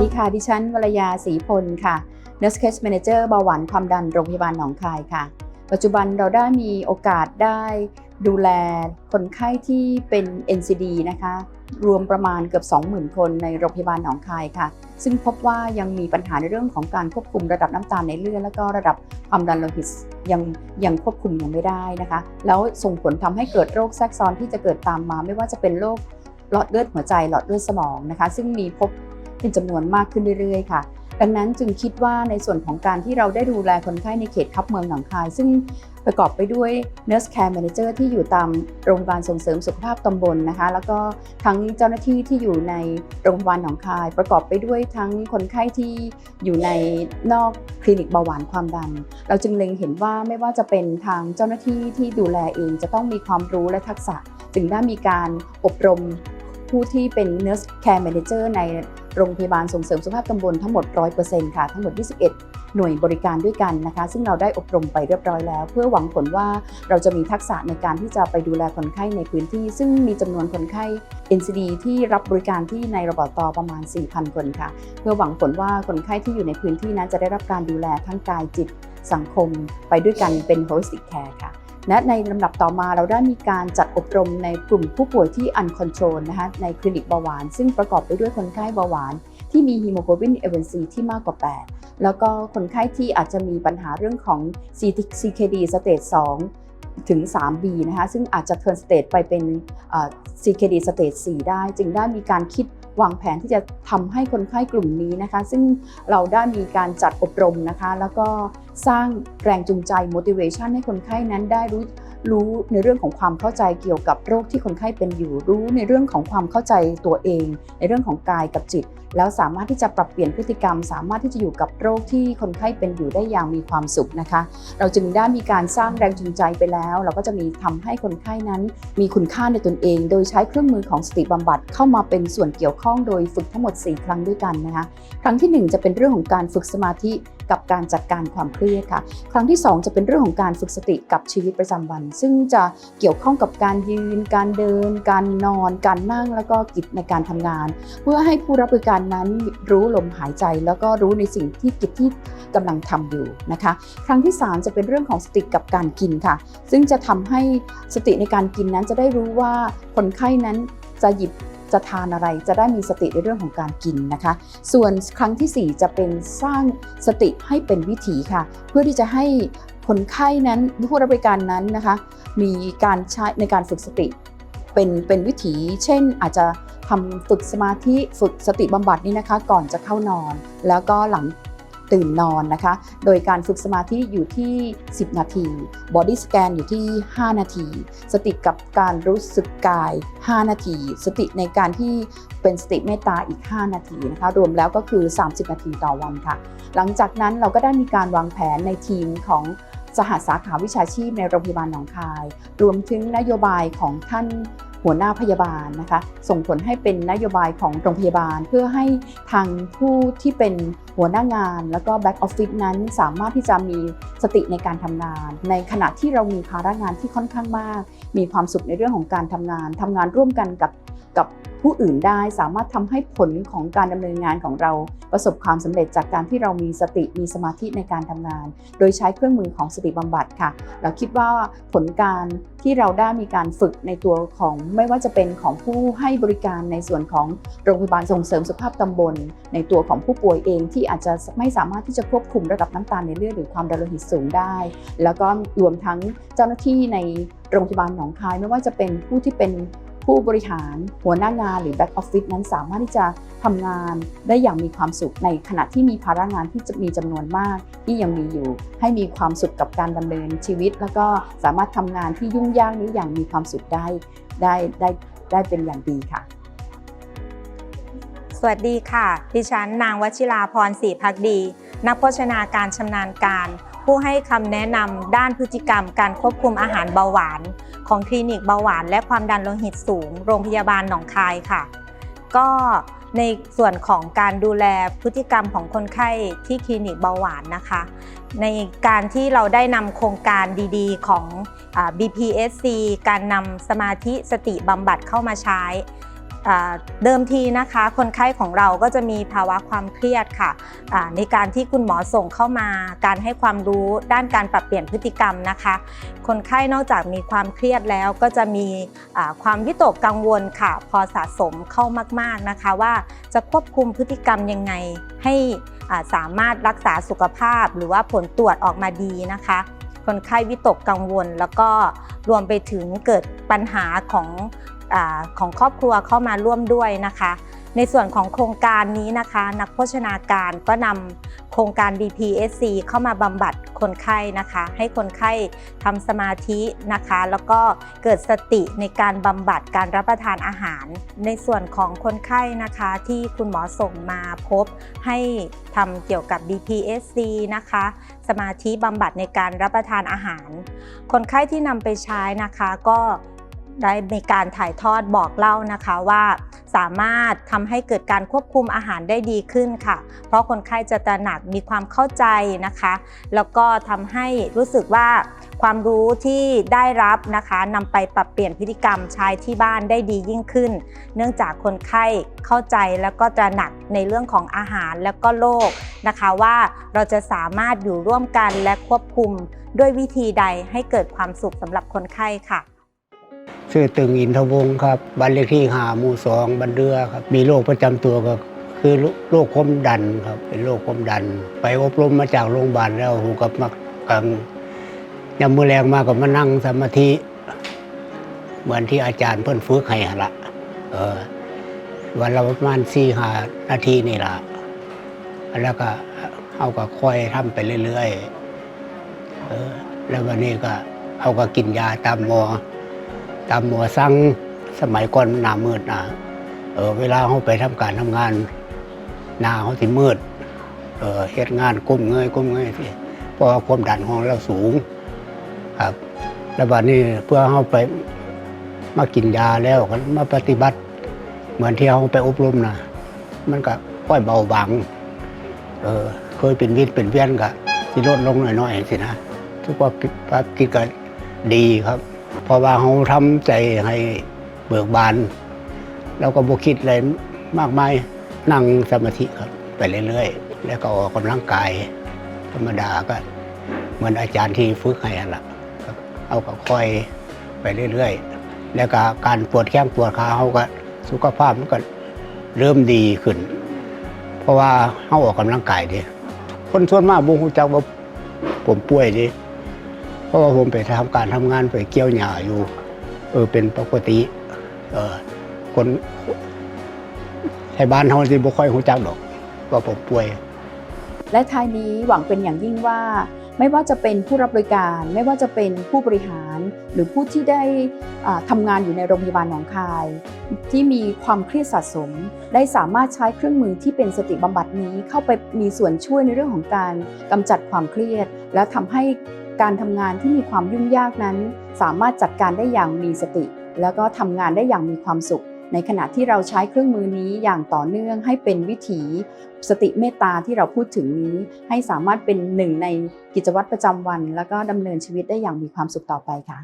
ดีค่ะ ดิฉันวรยาศรีพลค่ะ Nurse Case Manager เบาหวานความดันโรงพยาบาลหนองคายค่ะ ปัจจุบันเราได้มีโอกาสได้ดูแลคนไข้ที่เป็น NCD นะคะ รวมประมาณเกือบ 20,000 คนในโรงพยาบาลหนองคายค่ะ ซึ่งพบว่ายังมีปัญหาในเรื่องของการควบคุมระดับน้ำตาลในเลือดและก็ระดับความดันโลหิตยังยังควบคุมยังไม่ได้นะคะ แล้วส่งผลทำให้เกิดโรคแทรกซ้อนที่จะเกิดตามมา ไม่ว่าจะเป็นโรคหลอดเลือดหัวใจหลอดเลือดสมองนะคะ ซึ่งมีพบ เป็นจำนวนมากขึ้นเรื่อยๆ ค่ะ ดังนั้นจึงคิดว่าในส่วนของการที่เราได้ดูแลคนไข้ในเขตคับเมืองหนองคาย ซึ่งประกอบไปด้วย Nurse Care Manager ที่อยู่ตามโรงพยาบาลส่งเสริมสุขภาพตำบลนะคะ แล้วก็ทั้งเจ้าหน้าที่ที่อยู่ในโรงพยาบาลหนองคาย ประกอบไปด้วยทั้งคนไข้ที่อยู่ในนอกคลินิกเบาหวานความดัน เราจึงเล็งเห็นว่าไม่ว่าจะเป็นทางเจ้าหน้าที่ที่ดูแลเองจะต้องมีความรู้และทักษะ จึงได้มีการอบรมผู้ที่เป็น Nurse Care Manager ใน โรงพยาบาลส่งเสริมสุขภาพตำบลทั้งหมด 100%ค่ะ ทั้งหมด 21 หน่วยบริการด้วยกันนะคะ ซึ่งเราได้อบรมไปเรียบร้อยแล้ว เพื่อหวังผลว่าเราจะมีทักษะในการที่จะไปดูแลคนไข้ในพื้นที่ ซึ่งมีจำนวนคนไข้ NCD ที่รับบริการที่ในระบบตประมาณ 4,000 คนค่ะ เพื่อหวังผลว่าคนไข้ที่อยู่ในพื้นที่นั้นจะได้รับการดูแลทั้งกายจิตสังคมไปด้วยกันเป็น holistic care ค่ะ และในลำดับต่อมาเราได้มีการจัดอบรมในกลุ่มผู้ป่วยที่ uncontrol นะคะในคลินิกเบาหวาน ซึ่งประกอบไปด้วยคนไข้เบาหวาน ที่มีฮีโมโกลบิน A1C ที่มากกว่า 8 แล้วก็คนไข้ที่อาจจะมีปัญหาเรื่องของ CKD stage 2ถึง 3B นะคะซึ่งอาจจะ turn stage ไปเป็น CKD stage 4ได้ จึงได้มีการคิดวางแผนที่จะทำให้คนไข้กลุ่มนี้นะคะ ซึ่งเราได้มีการจัดอบรมนะคะ แล้วก็ สร้างแรงจูงใจ motivation ให้คนไข้นั้นได้รู้รู้ในเรื่องของความเข้าใจเกี่ยวกับโรคที่คนไข้เป็นอยู่ รู้ในเรื่องของความเข้าใจตัวเอง ในเรื่องของกายกับจิต แล้วสามารถที่จะปรับเปลี่ยนพฤติกรรม สามารถที่จะอยู่กับโรคที่คนไข้เป็นอยู่ได้อย่างมีความสุขนะคะ เราจึงได้มีการสร้างแรงจูงใจไปแล้ว เราก็จะมีทำให้คนไข้นั้นมีคุณค่าในตนเอง โดยใช้เครื่องมือของสติบำบัดเข้ามาเป็นส่วนเกี่ยวข้องโดยฝึกทั้งหมด 4 ครั้งด้วยกันนะคะ ครั้งทีหนึ่1 จะเป็นเรื่องของการฝึกสมาธิ กับการจัดการความเครียดค่ะ ครั้งที่ 2 จะเป็นเรื่องของการฝึกสติกับชีวิตประจำวัน ซึ่งจะเกี่ยวข้องกับการยืน การเดิน การนอน การนั่งแล้วก็กิจในการทำงาน เพื่อให้ผู้รับบริการนั้นรู้ลมหายใจ แล้วก็รู้ในสิ่งที่กิจที่กำลังทำอยู่นะคะ ครั้งที่ 3 จะเป็นเรื่องของสติกับการกินค่ะ ซึ่งจะทำให้สติในการกินนั้นจะได้รู้ว่าคนไข้นั้นจะหยิบ จะทานอะไรจะได้มีสติในเรื่องของการกินนะคะ ส่วนครั้งทีสี่ 4 จะเป็นสร้างสติให้เป็นวิถีค่ะ เพื่อที่จะให้คนไข้นั้นผู้รับบริการนั้นนะคะ มีการใช้ในการฝึกสติ เป็นเป็นวิถี เช่นอาจจะทำฝึกสมาธิฝึกสติบำบัดนี่นะคะ ก่อนจะเข้านอน แล้วก็หลัง ตื่นนอนนะคะ โดยการฝึกสมาธิอยู่ที่ 10 นาที Body Scan อยู่ที่ 5 นาที สติกับการรู้สึกกาย 5 นาที สติในการที่เป็นสติเมตตาอีก 5 นาทีนะคะ รวมแล้วก็คือ 30 นาทีต่อวันค่ะ หลังจากนั้นเราก็ได้มีการวางแผนในทีมของสหสาขาวิชาชีพในโรงพยาบาลหนองคาย รวมถึงนโยบายของท่าน หัวหน้าพยาบาลนะคะ ส่งผลให้เป็นนโยบายของโรงพยาบาล เพื่อให้ทางผู้ที่เป็นหัวหน้างาน แล้วก็แบ็กออฟฟิศนั้นสามารถที่จะมีสติในการทำงาน ในขณะที่เรามีภาระงานที่ค่อนข้างมาก มีความสุขในเรื่องของการทำงานทำงานร่วมกันกับ กับผู้อื่นได้สามารถทำให้ผลของการดำเนินงานของเราประสบความสำเร็จจากการที่เรามีสติมีสมาธิในการทำงาน โดยใช้เครื่องมือของสติบำบัดค่ะ เราคิดว่าผลการที่เราได้มีการฝึกในตัวของไม่ว่าจะเป็นของผู้ให้บริการในส่วนของโรงพยาบาลส่งเสริมสุขภาพตำบล ในตัวของผู้ป่วยเองที่อาจจะไม่สามารถที่จะควบคุมระดับน้ำตาลในเลือดหรือความดันโลหิตสูงได้ แล้วก็รวมทั้งเจ้าหน้าที่ในโรงพยาบาลหนองคายไม่ว่าจะเป็นผู้ที่เป็น ผู้บริหารหัวหน้างานหรือแบ็กออฟฟิศนั้นสามารถที่จะทำงานได้อย่างมีความสุขในขณะที่มีภาระงานที่จะมีจำนวนมาก ที่ยังมีอยู่ ให้มีความสุขกับการดำเนินชีวิต แล้วก็สามารถทำงานที่ยุ่งยากนี้อย่างมีความสุขได้ได้ได้ได้เป็นอย่างดีค่ะ สวัสดีค่ะ ดิฉันนางวชิราพรศรีพักดี นักโภชนาการชำนาญการ ผู้ให้คำแนะนำด้านพฤติกรรมการควบคุมอาหารเบาหวาน ของคลินิกเบาหวาน และความดันโลหิตสูง โรงพยาบาลหนองคายค่ะ ก็ในส่วนของการดูแลพฤติกรรมของคนไข้ที่คลินิกเบาหวานนะคะ ในการที่เราได้นำโครงการดีๆ ของ BPSC การนำสมาธิสติบำบัดเข้ามาใช้ เดิมทีนะคะ คนไข้ของเราก็จะมีภาวะความเครียดค่ะในการที่คุณหมอส่งเข้ามา การให้ความรู้ด้านการปรับเปลี่ยนพฤติกรรมนะคะ คนไข้นอกจากมีความเครียดแล้วก็จะมีความวิตกกังวลค่ะ พอสะสมเข้ามาก ๆนะคะ ว่าจะควบคุมพฤติกรรมยังไงให้สามารถรักษาสุขภาพ หรือว่าผลตรวจออกมาดีนะคะ คนไข้วิตกกังวลแล้วก็รวมไปถึงเกิดปัญหาของ ของครอบครัวเข้ามาร่วมด้วยนะคะ ในส่วนของโครงการนี้นะคะ นักโภชนาการก็นำโครงการ BPSC เข้ามาบำบัดคนไข้นะคะ ให้คนไข้ทำสมาธินะคะ แล้วก็เกิดสติในการบำบัดการรับประทานอาหาร ในส่วนของคนไข้นะคะที่คุณหมอส่งมาพบให้ทำเกี่ยวกับ BPSC นะคะ สมาธิบำบัดในการรับประทานอาหาร คนไข้ที่นำไปใช้นะคะก็ ได้มีการถ่ายทอดบอกเล่านะคะว่าสามารถทำให้เกิดการควบคุมอาหารได้ดีขึ้นค่ะ เพราะคนไข้จะตระหนักมีความเข้าใจนะคะ แล้วก็ทำให้รู้สึกว่าความรู้ที่ได้รับนะคะนำไปปรับเปลี่ยนพฤติกรรมใช้ที่บ้านได้ดียิ่งขึ้น เนื่องจากคนไข้เข้าใจแล้วก็ตระหนักในเรื่องของอาหารแล้วก็โรคนะคะว่าเราจะสามารถอยู่ร่วมกันและควบคุมด้วยวิธีใดให้เกิดความสุขสำหรับคนไข้ค่ะ ชื่อตึงอินทวงศ์ครับบ้านเลขที่หาหมู่สองบันเดือครับ มีโรคประจำตัวก็คือโรคความดันครับ เป็นโรคความดัน ไปอบรมมาจากโรงพยาบาลแล้วหูกับมักกังยามมือแรงมากับมานั่งสมาธิ เหมือนที่อาจารย์เพิ่นฝึกให้หั่นละเออ วันละประมาณสี่ห้านาทีนี่ละแล้วก็เอาก็ค่อยทำไปเรื่อยๆเออแล้ววันนี้ก็เอาก็กินยาตามหมอ ตามหมอสั่งสมัยก่อนหน้ามืดนะเออเวลาเขาไปทำการทำงาน หน้าเขาที่มืดเออเฮ็ดงานก้มเงยก้มเงยสิเพราะว่าความดันของเราสูงครับแล้วบัดนี้เพื่อเขาไปมากินยาแล้วก็มาปฏิบัติ เหมือนที่เขาไปอบรมนะมันก็ค่อยเบาบางเออเคยเป็นวินเป็นเวียนก็สิลดลงหน่อยๆสินะทุกว่าปฏิก็ดีครับ ราะว่าเขาทำใจให้เบิกบาน แล้วก็บ่คิดอะไรมากมายนั่งสมาธิครับไปเรื่อยๆ แล้วก็ออกกำลังกาย ธรรมดาก็เหมือนอาจารย์ที่ฝึกให้นั่นละเอาก็ค่อยไปเรื่อยๆ แล้วก็การปวดแข้งปวดขาเขาก็สุขภาพมันก็เริ่มดีขึ้น เพราะว่าเขาออกกำลังกายดีคนส่วนมากบุ้งจักว่าผมป่วยดี เพราะว่าผมไปทำการทำงานไปเกี่ยวหญ้าอยู่ เออเป็นปกติ เออคนไทยบ้านเขาที่บ่ค่อยรู้จักดอกว่าผมป่วย และท้ายนี้หวังเป็นอย่างยิ่งว่า ไม่ว่าจะเป็นผู้รับบริการ ไม่ว่าจะเป็นผู้บริหาร หรือผู้ที่ได้ทำงานอยู่ในโรงพยาบาลหนองคาย ที่มีความเครียดสะสม ได้สามารถใช้เครื่องมือที่เป็นสติบำบัดนี้เข้าไปมีส่วนช่วยในเรื่องของการกำจัดความเครียด และทำให้ การทำงานที่มีความยุ่งยากนั้น สามารถจัดการได้อย่างมีสติ แล้วก็ทำงานได้อย่างมีความสุข ในขณะที่เราใช้เครื่องมือนี้อย่างต่อเนื่องให้เป็นวิถี สติเมตตาที่เราพูดถึงนี้ ให้สามารถเป็นหนึ่งในกิจวัตรประจำวัน แล้วก็ดำเนินชีวิตได้อย่างมีความสุขต่อไปค่ะ